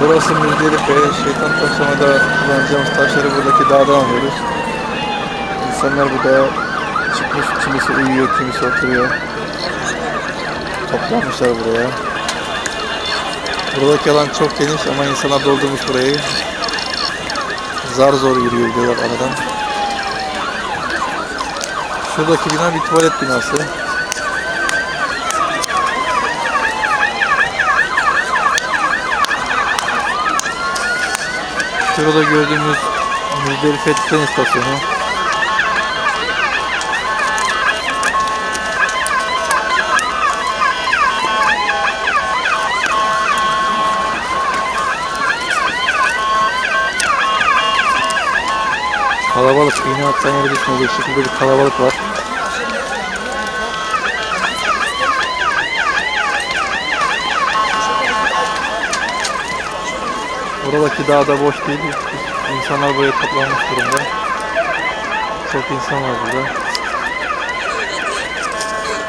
Burası Müzdelife, şeytan taşlamada kullanacağımız taşları buradaki dağdan alıyoruz. İnsanlar burada çıkmış, kimisi uyuyor, kimisi oturuyor. Toplanmışlar buraya. Buradaki alan çok geniş ama insanlar doldurmuş burayı. Zar zor yürüyor diyorlar aradan. Şuradaki bina bir tuvalet binası. Şurada gördüğümüz Müzdelife tren istasyonu. Kalabalık, iğne atsan yere düşmeyecek şekilde bir kalabalık var. Buradaki dağ da boş değil. İnsanlar buraya toplanmış durumda. Çok insan var burada.